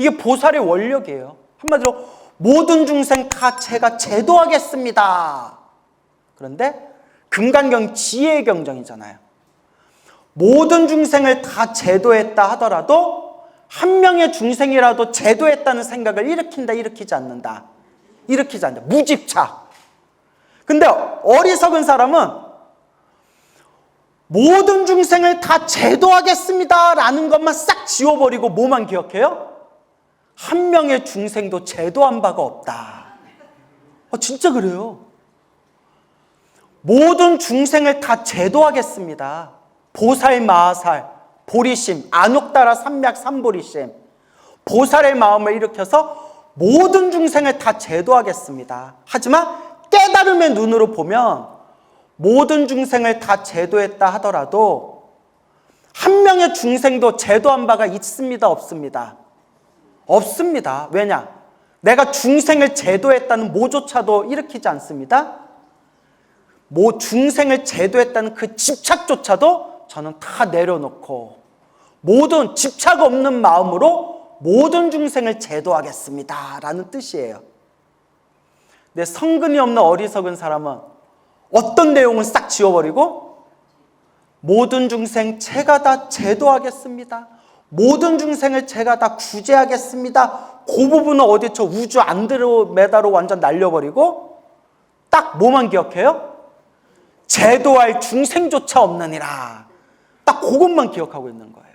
이게 보살의 원력이에요. 한마디로 모든 중생 다 제가 제도하겠습니다. 그런데 금강경 지혜의 경정이잖아요. 모든 중생을 다 제도했다 하더라도 한 명의 중생이라도 제도했다는 생각을 일으킨다 일으키지 않는다. 일으키지 않는다. 무집착. 근데 어리석은 사람은 모든 중생을 다 제도하겠습니다 라는 것만 싹 지워버리고 뭐만 기억해요? 한 명의 중생도 제도한 바가 없다. 아, 진짜 그래요. 모든 중생을 다 제도하겠습니다. 보살 마하살, 보리심, 안옥따라 삼맥 삼보리심. 보살의 마음을 일으켜서 모든 중생을 다 제도하겠습니다. 하지만 깨달음의 눈으로 보면 모든 중생을 다 제도했다 하더라도 한 명의 중생도 제도한 바가 있습니다, 없습니다? 없습니다. 왜냐? 내가 중생을 제도했다는 모조차도 일으키지 않습니다. 모 중생을 제도했다는 그 집착조차도 저는 다 내려놓고 모든 집착 없는 마음으로 모든 중생을 제도하겠습니다. 라는 뜻이에요. 근데 성근이 없는 어리석은 사람은 어떤 내용은 싹 지워버리고 모든 중생 제가 다 제도하겠습니다. 모든 중생을 제가 다 구제하겠습니다. 그 부분은 어디 저 우주 안드로메다로 완전 날려버리고 딱 뭐만 기억해요? 제도할 중생조차 없느니라. 딱 그것만 기억하고 있는 거예요.